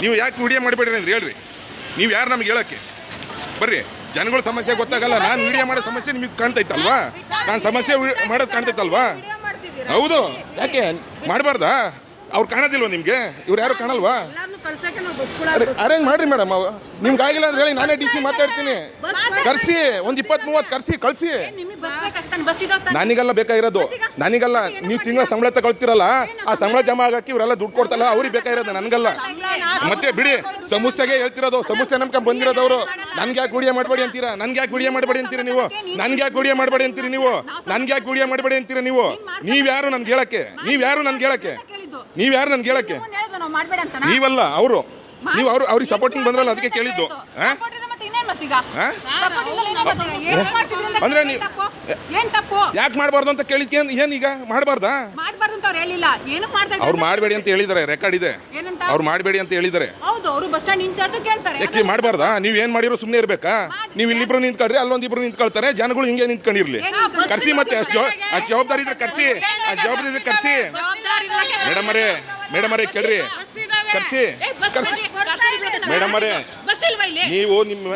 ನೀವು ಯಾಕೆ ವಿಡಿಯೋ ಮಾಡಿಬೇಡ್ರಿ ಅಂದ್ರೆ ಹೇಳ್ರಿ. ನೀವು ಯಾರು ನಮ್ಗೆ ಹೇಳಕ್ಕೆ? ಬರ್ರಿ. ಜನಗಳ ಸಮಸ್ಯೆ ಗೊತ್ತಾಗಲ್ಲ. ನಾನು ವಿಡಿಯೋ ಮಾಡೋ ಸಮಸ್ಯೆ ನಿಮಗೆ ಕಾಣ್ತೈತಲ್ವಾ? ನಾನು ಸಮಸ್ಯೆ ಮಾಡೋದು ಕಾಣ್ತೈತಲ್ವಾ? ಹೌದು. ಯಾಕೆ? ಮಾಡಬಾರ್ದಾ? ಅವ್ರು ಕಾಣೋದಿಲ್ವ ನಿಮಗೆ? ಇವ್ರು ಯಾರು ಕಾಣಲ್ವಾ? ಅರೇಂಜ್ ಮಾಡ್ರಿ ಮೇಡಮ್ ನಿಮ್ಗೆ ಆಗಿಲ್ಲ ಅಂತ ಹೇಳಿ ನಾನೇ ಡಿ ಸಿ ಮಾತಾಡ್ತೀನಿ. ಕರ್ಸಿ ಒಂದು ಇಪ್ಪತ್ತ್ ಮೂವತ್ತು ಕರ್ಸಿ ಕಳ್ಸಿ? ನನಗೆಲ್ಲ ಬೇಕಾಗಿರೋದು. ನನಗೆಲ್ಲ ನೀವು ತಿಂಗಳ ಸಂಬಳ ತಗೊಳ್ತಿರಲ್ಲ? ಆ ಸಂಬಳ ಜಮಾ ಆಗಕ್ಕೆ ಇವರೆಲ್ಲ ದುಡ್ಡು ಕೊಡ್ತಲ್ಲ ಅವ್ರಿಗೆ ಬೇಕಾಗಿರೋದು ನನಗಲ್ಲ. ಮತ್ತೆ ಬಿಡಿ ಸಮಸ್ಯೆಗೆ ಹೇಳ್ತಿರೋದು? ಸಮಸ್ಯೆ ನಮ್ಕೊಂಡ್ ಬಂದಿರೋದವ್ರು. ನನ್ಗೆ ಯಾಕೆ ಗುಡಿಯ ಮಾಡಬೇಡಿ ಅಂತೀರಾ? ನನ್ಗೆ ಯಾಕೆ ಗುಡಿಯ ಮಾಡಬೇಡಿ ಅಂತೀರಿ ನೀವು? ನನ್ಗೆ ಯಾಕೆ ಗುಡಿಯ ಮಾಡಬೇಡಿ ಅಂತೀರಿ ನೀವು? ನನ್ಗೆ ಯಾಕೆ ಗುಡಿಯ ಮಾಡಬೇಡಿ ಅಂತೀರಿ ನೀವು? ನೀವ್ಯಾರು ನನ್ಗೆ ಹೇಳಕ್ಕೆ? ನೀವ್ಯಾರು ನನ್ಗೆ ಹೇಳಕ್ಕೆ? ಕೇಳಿದ್ದು ನೀವ್ಯಾರು ನನ್ಗೆ ಹೇಳಕ್ಕೆ ನಾವು ನೀವಲ್ಲ ಅವರು. ನೀವು ಅವ್ರು ಅವ್ರಿಗೆ ಸಪೋರ್ಟಿಂಗ್ ಬಂದ್ರಲ್ಲ ಅದಕ್ಕೆ ಕೇಳಿದ್ದು? ಏನ್ ಅಂದ್ರೆ ತಪ್ಪು? ಏನ್ ತಪ್ಪು? ಯಾಕೆ ಮಾಡಬಾರ್ದು ಅಂತ ಕೇಳಿದ್ಕೆ ಈಗ? ಮಾಡಬಾರ್ದಾ? ಮಾಡ್ಬಾರ್ದು ಅಂತ ಅವ್ರು ಹೇಳಿಲ್ಲ. ಏನಕ್ಕೆ ಮಾಡ್ತಾ ಇದ್ದಾರೆ ಅವ್ರು ಮಾಡಬೇಡಿ ಅಂತ ಹೇಳಿದಾರೆ ರೆಕಾರ್ಡ್ ಇದೆ. ಅವ್ರು ಮಾಡಬೇಡಿ ಅಂತ ಹೇಳಿದ್ದಾರೆ. ಹೌದು ಅವರು ಬಸ್ ಸ್ಟ್ಯಾಂಡ್ ಇನ್ಚಾರ್ಜ್ ಕೇಳ್ತಾರೆ. ಯಾಕೆ ಮಾಡಬಾರ್ದಾ? ನೀವು ಏನ್ ಮಾಡಿರೋ ಸುಮ್ಮನೆ ಇರಬೇಕಾ? ನೀವು ಇಲ್ಲಿಬ್ರು ನಿಂತ್ಕೊಳ್ರಿ ಅಲ್ಲೊಂದಿಬ್ರು ನಿಂತ್ಕೊಳ್ತಾರೆ ಜನಗಳು ಹಿಂಗೆ ನಿಂತ್ಕೊಂಡಿರ್ಲಿ. ಕರ್ಸಿ ಮತ್ತೆ ಅಷ್ಟು ಆ ಜವಾಬ್ದಾರಿ ಇದ್ರೆ ಕರ್ಸಿ. ಆ ಜವಾಬ್ದಾರಿ ಇದ್ರೆ ಕರ್ಸಿ. ಮೇಡಮ್ ಅವರೇ ಮೇಡಮ್ ಅವರೇ ಕೇಳ್ರಿ. ಕರ್ಸಿ. ಕರ್ಸಿ. ಮೇಡಮ್ ಅವರೇ ನೀವು ನಿಮ್ಮ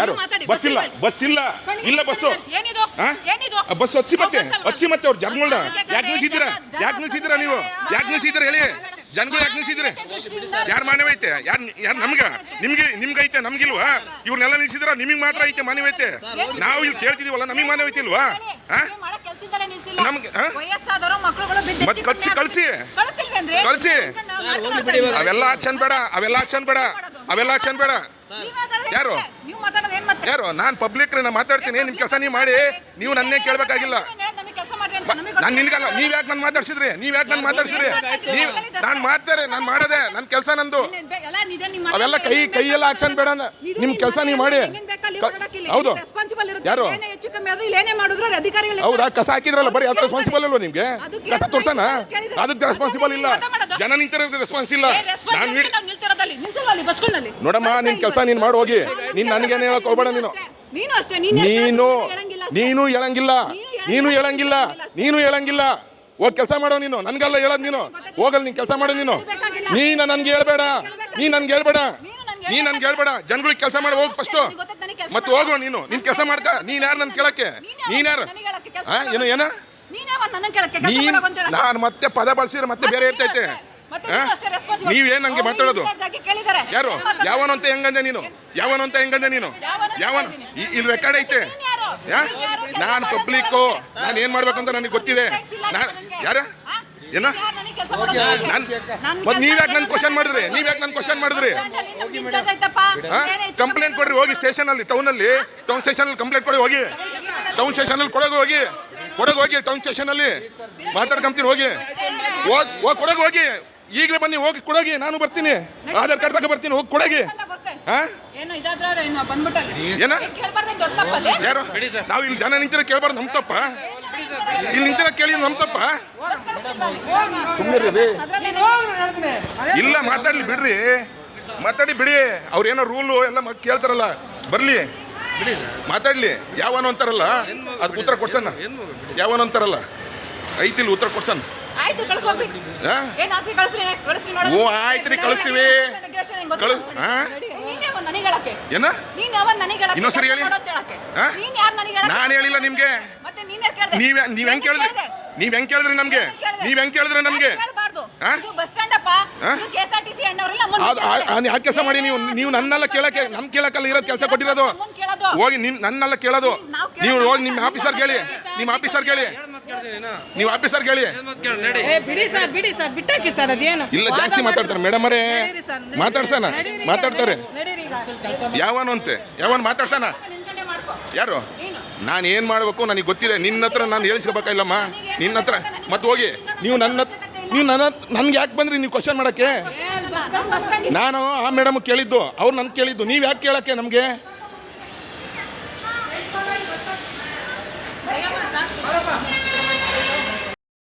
ಯಾರು ನೀವು ಮಾತಾಡಿ, ಬಸ್ ಇಲ್ಲ ಬಸ್ ಇಲ್ಲ. ಇಲ್ಲ ಬಸ್ಸು. ಬಸ್ ಹಚ್ಚಿ ಮತ್ತೆ ಹಚ್ಚಿ ಮತ್ತೆ ಅವ್ರು ಜನಗಳನ್ನ ಯಾಕೆ ನಿಲ್ಸಿದ್ದೀರಾ? ಯಾಕೆ ನಿಲ್ಸಿದ್ದೀರಾ ನೀವು? ಯಾಕೆ ನಿಲ್ಸಿದ್ದೀರಾ ಹೇಳಿ? ಜನಗಳು ಯಾಕೆ ನಿಲ್ಸಿದ್ರೆ ಯಾರು ಮಾನವ ಐತೆ ಯಾರು ಯಾರು ನಮ್ಗೆ? ನಿಮ್ಗೆ ನಿಮ್ಗೆ ಐತೆ ನಮ್ಗಿಲ್ವಾ? ಇವ್ರನ್ನೆಲ್ಲ ನಿಲ್ಸಿದ್ರ ನಿಮಗೆ ಮಾತ್ರ ಐತೆ ಮಾನವ ಐತೆ ನಾವು ಇಲ್ಲಿ ಕೇಳ್ತಿದೀವಲ್ಲ ನಮಗೆ ಮಾನವ ಐತೆ ಇಲ್ವಾ. ನಮ್ಗೆ, ಆ? ವಯಸ್ಸಾದವರು ಮಕ್ಕಳುಗಳು ಬಿದ್ದು ಮತ್ ಕಳ್ಸಿ ಕಳ್ಸಿ? ಕಳ್ಸಿ. ಅವೆಲ್ಲ ಆಕ್ಷನ್ ಬೇಡ ಅವೆಲ್ಲ ಆಕ್ಷನ್ ಬೇಡ ಅವೆಲ್ಲ ಆಕ್ಷನ್ ಬೇಡ. ಯಾರು? ಮತ್ತೆ? ನೀವು ಮಾತಾಡೋದು ಏನ್ ಮತ್ತೆ? ಯಾರು? ನಾನು ಪಬ್ಲಿಕ್ ನಾನು ಮಾತಾಡ್ತೀನಿ. ನಿಮ್ ಕೆಲಸ ನೀವು ಮಾಡಿ. ನೀವು ನನ್ನೇ ಕೇಳ್ಬೇಕಾಗಿಲ್ಲ. ನಾನು ಹೇಳೋದು ನಮಗೆ ಕೆಲಸ ಮಾಡ್ರಿ ಅಂತ ನಮಗೆ ನಾನು ನಿನ್ಗಲ್ಲ. ನೀವ್ ಯಾಕೆ ನಾನು ಮಾತಾಡ್ಸಿದ್ರಿ? ನೀವ್ ಯಾಕೆ ನಾನು ಮಾತಾಡ್ಸಿದ್ರಿ? ನೀವ್ ನಾನು ಮಾಡ್ತಾರೆ ನಾನು ಮಾಡೋದೆ. ನನ್ನ ಕೆಲಸ ನಂದು. ನಿಮ್ಮ ಅವೆಲ್ಲ ಕೈ ಕೈಯೆಲ್ಲ ಆಕ್ಷನ್ ಬೇಡ ನಿಮ್ ಕೆಲಸ ನೀವು ಮಾಡಿ. ಕ- ಹೌದು. ಯಾರು? ಏನೇ ಹೆಚ್ಚು ಕಮ್ಮಿ ಆದ್ರೂ ಇಲ್ಲಿ ಏನೇ ಅಧಿಕಾರಿಗಳು ಹೌದಾ? ಕಸ ಹಾಕಿದ್ರಲ್ಲ? ಬರೀ ಅದು ರೆಸ್ಪಾನ್ಸಿಬಲ್ ಅಲ್ವಾ ನಿಮ್ಗೆ? ಅದು ಕಸ ತೋರ್ಸೋಣ ತೋರ್ಸನ? ಅದಕ್ಕೆ ರೆಸ್ಪಾನ್ಸಿಬಲ್ ಇಲ್ಲ. ಜನ ನಿಂತಿರೋದು ರೆಸ್ಪಾನ್ಸ್ ಇಲ್ಲ. ನಾನು ನೋಡಮ್ಮ ನಿನ್ ಕೆಲಸ ನೀನ್ ಮಾಡಿ ಹೋಗಿ. ನೀನ್ ನನಗೇನು ಹೇಳಕ್ ಹೋಗ್ಬೇಡ ನೀನು. ನೀನು ಅಷ್ಟೇ ನೀನು ನೀನು ಹೇಳಂಗಿಲ್ಲ ನೀನು ಹೇಳಂಗಿಲ್ಲ. ನೀನು ಹೇಳಂಗಿಲ್ಲ ಹೋಗ್ ಕೆಲಸ ಮಾಡೋ ನೀನು. ನನ್ಗೆಲ್ಲ ಹೇಳೋದ್ ನೀನು. ಹೋಗಲ್ ನೀನ್ ಕೆಲಸ ಮಾಡೋ ನೀನು. ನೀನ ನನ್ಗೆ ಹೇಳ್ಬೇಡ. ನೀ ನನ್ಗೆ ಹೇಳ್ಬೇಡ. ನೀ ನನ್ಗೆ ಹೇಳ್ಬೇಡ. ಜನಗಳಿಗೆ ಕೆಲಸ ಮಾಡಿ ಹೋಗ್ ಫಸ್ಟ್ ಮತ್ತೆ ಹೋಗು ನೀನು. ನಿನ್ ಕೆಲಸ ಮಾಡ್ಕ. ನೀನ್ ಯಾರು ನನ್ ಕೇಳಕ್ಕೆ? ನೀನ್ ಯಾರು? ಏನು ಏನ? ನೀನೇ ಮತ್ತೆ ಪದ ಬಳಸಿದ್ರೆ ಮತ್ತೆ ಬೇರೆ ಇರ್ತೈತೆ. ನೀವೇನ್ ನಂಗೆ ಮಾತಾಡೋದು. ಯಾರು? ಯಾವನಂತ? ಹೆಂಗಂದೆ ನೀನು? ಯಾವನಂತ ಅಂತ ಹೆಂಗಂದೆ ನೀನು? ಯಾವ ಯಾವನು ಇಲ್ಲಿ ರೆಕಾರ್ಡ್ ಐತೆ. ನಾನ್ ಪಬ್ಲಿಕ್ ನೀನ್ ಪಬ್ಲಿಕ್ಕು ಏನ್ ಮಾಡ್ಬೇಕಂತ ನನಗೆ ಗೊತ್ತಿದೆ. ಯಾರ? ಏನ? ಅಂತ ನನ್ ಮತ್ತೆ ಕ್ವಶನ್ ಮಾಡಿದ್ರಿ? ನೀವ್ಯಾಕೆ ನನ್ ಕ್ವಶನ್ ಮಾಡಿದ್ರಿ? ಕಂಪ್ಲೇಂಟ್ ಕೊಡ್ರಿ ಹೋಗಿ ಸ್ಟೇಷನ್ ಅಲ್ಲಿ ಟೌನ್ ಅಲ್ಲಿ. ಟೌನ್ ಸ್ಟೇಷನ್ ಅಲ್ಲಿ ಕಂಪ್ಲೇಂಟ್ ಕೊಡಿ ಹೋಗಿ. ಟೌನ್ ಸ್ಟೇಷನ್ ಅಲ್ಲಿ ಕೊಡೋದು ಹೋಗಿ. ಕೊಡೋದು ಹೋಗಿ ಟೌನ್ ಸ್ಟೇಷನ್ ಅಲ್ಲಿ ಮಾತಾಡ್ಕೊಂತೀನಿ ಹೋಗಿ. ಹೋಗಿ ಕೊಡಗ್ ಹೋಗಿ. ಈಗಲೇ ಬನ್ನಿ ಹೋಗಿ ಕೊಡಗಿ. ನಾನು ಬರ್ತೀನಿ. ಆಧಾರ್ ಕಾರ್ಡ್ ತಗೋ ಬರ್ತೀನಿ ಹೋಗಿ ಕೊಡಗಿ. ಯಾರು? ನಾವು ಇಲ್ಲಿ ಜನ ನಿಂತಿರೋ ಕೇಳ್ಬಾರ್ದು ನಮ್ ತಪ್ಪ. ಇಲ್ಲಿ ನಿಂತಿರೋ ಕೇಳಿ ನಮ್ ತಪ್ಪ. ಇಲ್ಲ ಮಾತಾಡ್ಲಿ ಬಿಡ್ರಿ. ಮಾತಾಡಿ ಬಿಡಿ. ಅವ್ರೇನೋ ರೂಲು ಎಲ್ಲ ಕೇಳ್ತಾರಲ್ಲ. ಬರ್ಲಿ. ಮಾತಾಡ್ಲಿ. ಯಾವನು ಅಂತಾರಲ್ಲ? ಅದಕ್ಕೆ ಉತ್ತರ ಕೊಡ್ಸಣ್ಣ. ಯಾವನು ಅಂತಾರಲ್ಲ? ಐತಿಲ್ ಉತ್ತರ ಕೊಡ್ಸಣ ಆಯ್ತು ಕಳ್ಸೋಗ್ರಿ ಆ? ಏನ್ ಹಾಕಿ ಕಳಿಸ್ರಿ ಕಳಿಸ್ರಿ ಓ, ಆಯ್ತ್ರಿ, ಕಳಿಸ್ತೀವಿ. ಕಳು- ನನಗೆ ಹೇಳಕ್ಕೆ ಏನ? ನೀನ್ ಅವನ್ ನನಗೆ ಹೇಳಕ್ಕೆ? ಇನ್ನೊಂದ್ ಸರಿ ಹೇಳಿ. ನೀನ್ ಯಾರು ನನಗೆ ಹೇಳಕ್ಕೆ? ನಾನು ಹೇಳಿಲ್ಲ ನಿಮ್ಗೆ. ಮತ್ತೆ ನೀನ್ ಯಾರ್ ಕೇಳ್ದೆ? ನೀವ್ ನೀವ್ ಹೆಂಗ್ ಕೇಳಿದ್ರಿ? ನೀವು ನೀವ್ ಹೆಂಗ್ ಕೇಳಿದ್ರಿ ನಮ್ಗೆ. ನೀವ್ ಹೆಂಗ್ ಕೇಳಿದ್ರಿ ನಮ್ಗೆ? ಕೇಳ್ತಾರೆ. ಯಾಕೆ ಕೆಲಸ ಮಾಡಿ ನೀವು ನೀವು ನನ್ನೆಲ್ಲ ಕೇಳಕ್ಕೆ ನಮ್ ಕೇಳಕ್ಕಲ್ಲ ಇರೋದು ಕೆಲಸ ಕೊಟ್ಟಿರೋದು. ಹೋಗಿ ನಿಮ್ ನನ್ನೆಲ್ಲ ಕೇಳೋದು. ನೀವು ಹೋಗಿ ನಿಮ್ಮ ಆಫೀಸರ್ ಕೇಳಿ. ನಿಮ್ಮ ಆಫೀಸರ್ ಕೇಳಿ. ನೀವು ಆಫೀಸರ್ ಕೇಳಿ. ಬಿಡಿ ಸರ್ ಬಿಡಿ ಸರ್ ಬಿಟ್ಟಾಕಿ ಸರ್ ಅದೇನು? ಇಲ್ಲ ಜಾಸ್ತಿ ಮಾತಾಡ್ತಾರೆ. ಮೇಡಮ್ ಅವರೇ. ಮಾತಾಡ್ಸಣ. ಈಗ, ಮಾತಾಡ್ತಾರೆ. ಈಗ. ಯಾವನು ಅಂತೆ? ಯಾವನ್ ಮಾತಾಡ್ಸಣ? ಯಾರು ನೀನು. ನಾನು. ಏನು ಮಾಡಬೇಕು ನನಗೆ ಗೊತ್ತಿದೆ. ನಿನ್ನ ಹತ್ರ ನಾನು ಹೇಳಿಸ್ಕೋಬೇಕಾಗಿಲ್ಲಮ್ಮ ನಿನ್ನ ಹತ್ರ ಮತ್ತೆ ಹೋಗಿ. ನೀವು ನನ್ನ ಹತ್ರ- ನೀವು ನನ್ನ ನನ್ಗೆ ಯಾಕೆ ಬಂದ್ರಿ ನೀವು ಕ್ವಶನ್ ಮಾಡಕ್ಕೆ? ನಾನು ಆ ಮೇಡಮ್ ಕೇಳಿದ್ದು ಅವ್ರು ನನ್ಗೆ ಕೇಳಿದ್ದು ನೀವು ಯಾಕೆ ಕೇಳಕ್ಕೆ ನಮಗೆ?